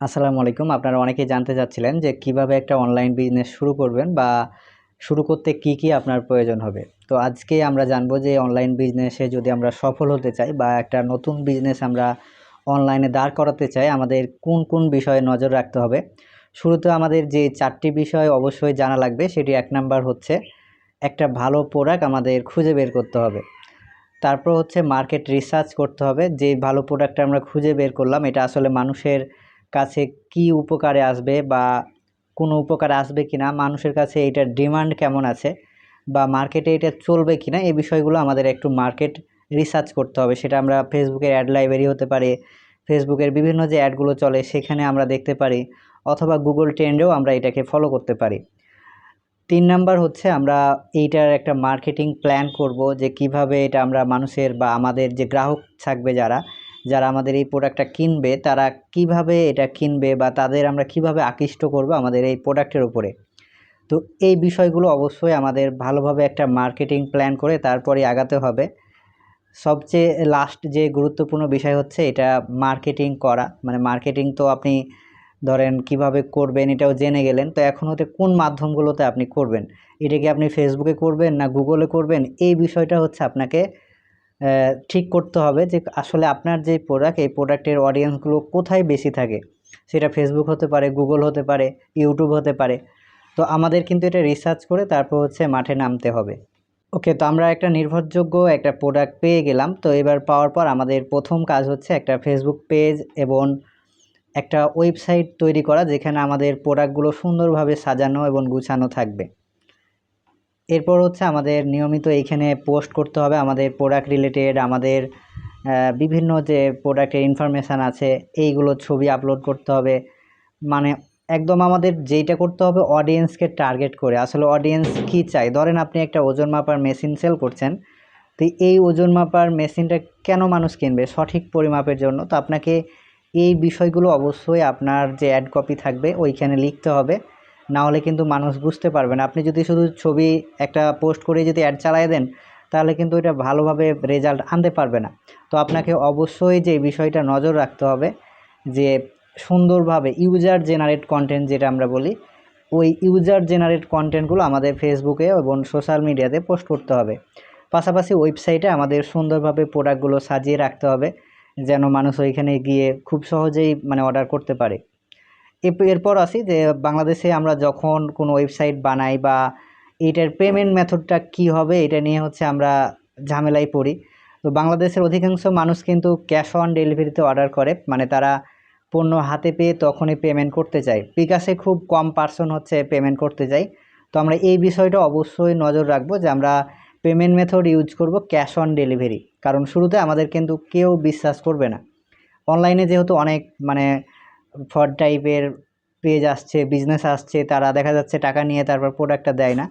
আসসালামু আলাইকুম। আপনারা অনেকেই জানতে চাচ্ছিলেন যে কীভাবে একটা অনলাইন বিজনেস শুরু করবেন বা শুরু করতে কি কি আপনার প্রয়োজন হবে। তো আজকে আমরা জানব যে অনলাইন বিজনেসে যদি আমরা সফল হতে চাই বা একটা নতুন বিজনেস আমরা অনলাইনে দাঁড় করাতে চাই, আমাদের কোন কোন বিষয়ে নজর রাখতে হবে? শুরুতে আমাদের যে চারটি বিষয় অবশ্যই জানা লাগবে, সেটি এক নাম্বার হচ্ছে একটা ভালো প্রোডাক্ট আমাদের খুঁজে বের করতে হবে। তারপর হচ্ছে মার্কেট রিসার্চ করতে হবে, যে ভালো প্রোডাক্টটা আমরা খুঁজে বের করলাম, এটা আসলে মানুষের কাছে কি উপকারে আসবে বা কোনো উপকারে আসবে কি না মানুষের কাছে এটার ডিমান্ড কেমন আছে বা মার্কেটে এটা চলবে কি না এই বিষয়গুলো আমাদের একটু মার্কেট রিসার্চ করতে হবে। সেটা আমরা ফেসবুকের অ্যাড লাইব্রেরি হতে পারে ফেসবুকের বিভিন্ন যে অ্যাডগুলো চলে সেখানে আমরা দেখতে পারি, অথবা গুগল ট্রেন্ডেও আমরা এটাকে ফলো করতে পারি। তিন নাম্বার হচ্ছে আমরা এইটার একটা মার্কেটিং প্ল্যান করব যে কীভাবে এটা আমরা মানুষের বা আমাদের যে গ্রাহক থাকবে যারা যারা আমাদের এই প্রোডাক্টটা কিনবে, তারা কীভাবে এটা কিনবে বা তাদের আমরা কীভাবে আকৃষ্ট করব আমাদের এই প্রোডাক্টের উপরে? তো এই বিষয়গুলো অবশ্যই আমাদের ভালোভাবে একটা মার্কেটিং প্ল্যান করে তারপরে আগাতে হবে। সবচেয়ে লাস্ট যে গুরুত্বপূর্ণ বিষয় হচ্ছে এটা মার্কেটিং করা। মানে মার্কেটিং তো আপনি ধরেন কীভাবে করবেন এটাও জেনে গেলেন। তো এখন হতে কোন মাধ্যমগুলোতে আপনি করবেন? এটা কি আপনি ফেসবুকে করবেন না গুগলে করবেন? এই বিষয়টা হচ্ছে আপনাকে ঠিক করতে হবে যে আসলে আপনার যে প্রোডাক্ট এই প্রোডাক্টের অডিয়েন্সগুলো কোথায় বেশি থাকে? সেটা ফেসবুক হতে পারে গুগল হতে পারে ইউটিউব হতে পারে। তো আমাদের কিন্তু এটা রিসার্চ করে তারপর হচ্ছে মাঠে নামতে হবে। ওকে তো আমরা একটা নির্ভরযোগ্য একটা প্রোডাক্ট পেয়ে গেলাম। তো এবার পাওয়ার পর আমাদের প্রথম কাজ হচ্ছে একটা ফেসবুক পেজ এবং একটা ওয়েবসাইট তৈরি করা, যেখানে আমাদের প্রোডাক্টগুলো সুন্দরভাবে সাজানো এবং গুছানো থাকবে। এরপর হচ্ছে আমাদের নিয়মিত এইখানে পোস্ট করতে হবে আমাদের প্রোডাক্ট রিলেটেড আমাদের বিভিন্ন যে প্রোডাক্টের ইনফরমেশান আছে, এইগুলো ছবি আপলোড করতে হবে। মানে একদম আমাদের যেইটা করতে হবে অডিয়েন্সকে টার্গেট করে। আসলে অডিয়েন্স কী চাই ধরেন আপনি একটা ওজন মাপার মেশিন সেল করছেন, তো এই ওজন মাপার মেশিনটা কেন মানুষ কিনবে? সঠিক পরিমাপের জন্য। তো আপনাকে এই বিষয়গুলো অবশ্যই আপনার যে অ্যাড কপি থাকবে, ওইখানে লিখতে হবে। না হলে কিন্তু মানুষ বুঝতে পারবে না। আপনি যদি শুধু ছবি একটা পোস্ট করে যদি অ্যাড চালিয়ে দেন, তাহলে কিন্তু এটা ভালোভাবে রেজাল্ট আনতে পারবে না। তো আপনাকে অবশ্যই যে বিষয়টা নজর রাখতে হবে, যে সুন্দরভাবে ইউজার জেনারেট কন্টেন্ট যেটা আমরা বলি, ওই ইউজার জেনারেট কন্টেন্টগুলো আমাদের ফেসবুকে এবং সোশ্যাল মিডিয়াতে পোস্ট করতে হবে। পাশাপাশি ওয়েবসাইটে আমাদের সুন্দরভাবে প্রোডাক্টগুলো সাজিয়ে রাখতে হবে, যেন মানুষ ওইখানে গিয়ে খুব সহজেই মানে অর্ডার করতে পারে। এরপর আসি যে বাংলাদেশে আমরা যখন কোনো ওয়েবসাইট বানাই বা এটার পেমেন্ট মেথডটা কি হবে, এটা নিয়ে হচ্ছে আমরা ঝামেলায় পড়ি। তো বাংলাদেশের অধিকাংশ মানুষ কিন্তু ক্যাশ অন ডেলিভারিতে অর্ডার করে মানে তারা পণ্য হাতে পেয়ে তখনই পেমেন্ট করতে চায়। বিকাশে খুব কম পার্সন হচ্ছে পেমেন্ট করতে চাই তো আমরা এই বিষয়টা অবশ্যই নজর রাখব যে আমরা পেমেন্ট মেথড ইউজ করব ক্যাশ অন ডেলিভারি কারণ শুরুতে আমাদের কিন্তু কেউ বিশ্বাস করবে না। অনলাইনে যেহেতু অনেক মানে ফ্রড টাইপের পেজ আসছে বিজনেস আসছে, তারা দেখা যাচ্ছে টাকা নিয়ে তারপর প্রোডাক্টটা দেয় না।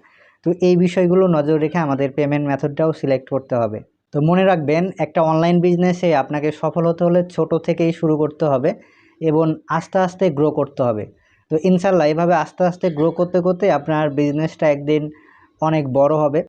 তো এই বিষয়গুলো নজর রেখে আমাদের পেমেন্ট মেথডটাও সিলেক্ট করতে হবে। তো মনে রাখবেন, একটা অনলাইন বিজনেসে আপনাকে সফল হতে হলে ছোট থেকেই শুরু করতে হবে এবং আস্তে আস্তে গ্রো করতে হবে। তো ইনশাল্লাহ এভাবে আস্তে আস্তে গ্রো করতে করতে আপনার বিজনেসটা একদিন অনেক বড় হবে।